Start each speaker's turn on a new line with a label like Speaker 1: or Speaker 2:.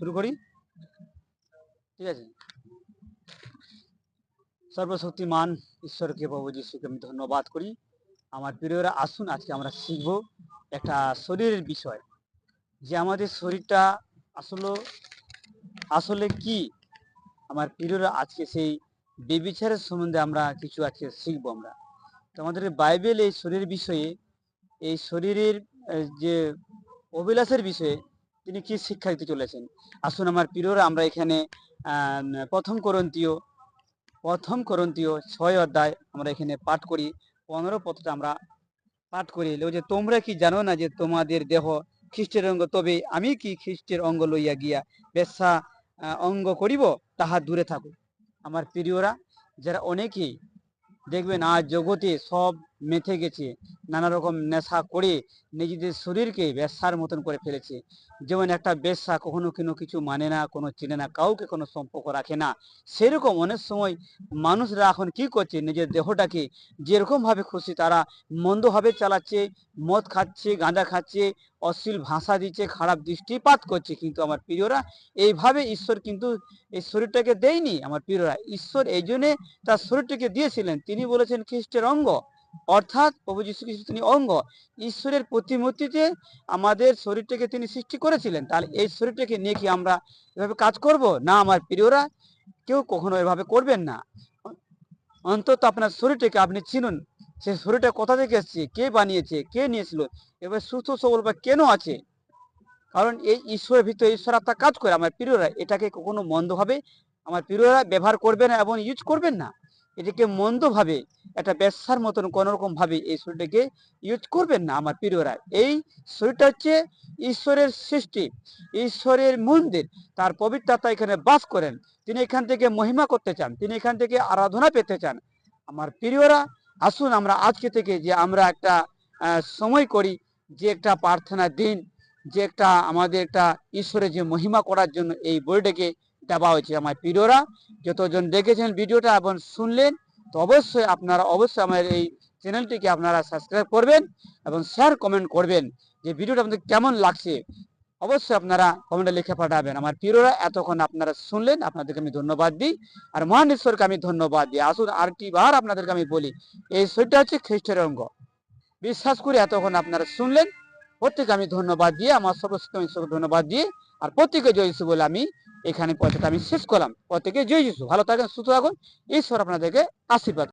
Speaker 1: শুরু করি? ঠিক আছে? সর্বশক্তিমান ঈশ্বরকে প্রভু যিশুকে আমি ধন্যবাদ করি। আমার প্রিয়রা আসুন আজকে আমরা শিখব একটা শরীরের বিষয়। যে আমাদের শরীরটা আসলে আসলে কি? আমার প্রিয়রা আজকে সেই বেবিচারের সম্বন্ধে আমরা কিছু আজকে শিখব আমরা। তো আমাদের বাইবেল এই শরীরের বিষয়ে, এই শরীরের যে অভিলাষের বিষয়ে তিনি কি শিক্ষা দিতে চলেছেন? আসুন আমার প্রিয়রা আমরা এখানে প্রথম করন্তীয় প্রথম করন্তীয় ছয় অধ্যায় আমরা এখানে পাঠ করি। পনেরো পথটা আমরা পাঠ করি। যে তোমরা কি জানো না যে তোমাদের দেহ খ্রিস্টের অঙ্গ? তবে আমি কি খ্রিস্টের অঙ্গ লইয়া গিয়া আহ, অঙ্গ করিব? তাহা দূরে থাকুক আমার প্রিয়রা যারা অনেকেই দেখবেন আজ জগতে সব মেথে গেছে। নানা রকম নেশা করে নিজেদের শরীরকে বেশ্যার মতন করে ফেলেছে। যেমন একটা বেশ্যা কখনো কোনো কিছু মানে না, কোনো চিনে না, কাউকে কোনো সম্পর্ক রাখে না। সেরকম অনেক সময় মানুষরা এখন কি করছে, নিজের দেহটাকে যেরকমভাবে খুশি তারা মন্দভাবে চালাচ্ছে, মদ খাচ্ছে, গাঁজা খাচ্ছে, অশ্লীল ভাষা দিচ্ছে, খারাপ দৃষ্টিপাত করছে। কিন্তু আমার প্রিয়রা এইভাবে ঈশ্বর কিন্তু এই শরীরটাকে দেয়নি, আমার প্রিয়রা। ঈশ্বর এই জন্যে তার শরীরটাকে দিয়েছিলেন। তিনি বলেছেন, খ্রিস্টের অঙ্গ। অর্থাৎ প্রভু যীশু খ্রিস্ট তিনি অঙ্গ। ঈশ্বরের প্রতিমূর্তিতে আমাদের শরীরটাকে তিনি সৃষ্টি করেছিলেন। তাহলে এই শরীরটাকে নিয়ে কি আমরা এভাবে কাজ করব? না, আমার প্রিয়রা, কেউ কখনো এভাবে করবেন না। অন্তত আপনার শরীরটাকে আপনি চিনুন। সে শরীরটা কোথা থেকে এসছে? কে বানিয়েছে? কে নিয়েছিল? এবার সুস্থ সবল বা কেন আছে? কারণ এই ঈশ্বরের ভিতরে ঈশ্বর আত্মা কাজ করে। আমার প্রিয়রা, এটাকে কখনো মন্দভাবে আমার প্রিয়রা ব্যবহার করবে না এবং ইউজ করবেন না। এটাকে মন্দভাবে একটা ব্যবসার মতন কোন রকম ভাবে এই শরীরটাকে ইউজ করবেন না আমার প্রিয়রা। এই শরীরটা হচ্ছে ঈশ্বরের সৃষ্টি, ঈশ্বরের মন্দির। তার পবিত্রতা এখানে বাস করেন। তিনি এখান থেকে মহিমা করতে চান, তিনি এখান থেকে আরাধনা পেতে চান। আমার প্রিয়রা, আসুন আমরা আজকে থেকে যে আমরা একটা সময় করি, যে একটা প্রার্থনা দিন, যে একটা আমাদের একটা ঈশ্বরের যে মহিমা করার জন্য এই বইটাকে দেওয়া হয়েছে আমার প্রিয়রা যতজন দেখেছেন ভিডিওটা এবং শুনলেন, তো অবশ্যই আপনারা অবশ্যই আমার এই চ্যানেলটিকে আপনারা সাবস্ক্রাইব করবেন এবং শেয়ার কমেন্ট করবেন যে ভিডিওটা আপনাদের কেমন লাগছে। অবশ্যই আপনারা কমেন্টে লিখে পাঠাবেন। আমার প্রিয়রা এতক্ষণ আপনারা শুনলেন, আপনাদেরকে আমি ধন্যবাদ দিই। আর মহান ঈশ্বরকে আমি ধন্যবাদ দিই। আসুন আরেকটি বার আপনাদেরকে আমি বলি, এই শরীরটা হচ্ছে খ্রিস্টের অঙ্গ। বিশ্বাস করে এতক্ষণ আপনারা শুনলেন প্রত্যেকে আমি ধন্যবাদ দিয়ে আমার সর্বশ্রেষ্ঠ ঈশ্বরকে ধন্যবাদ দিয়ে আর প্রত্যেকে জয় বলে আমি এখানে পথটা আমি শেষ করলাম। প্রত্যেকে জয় যিশু ভালো থাকেন, সুস্থ থাকুন। ঈশ্বর আপনাদেরকে আশীর্বাদ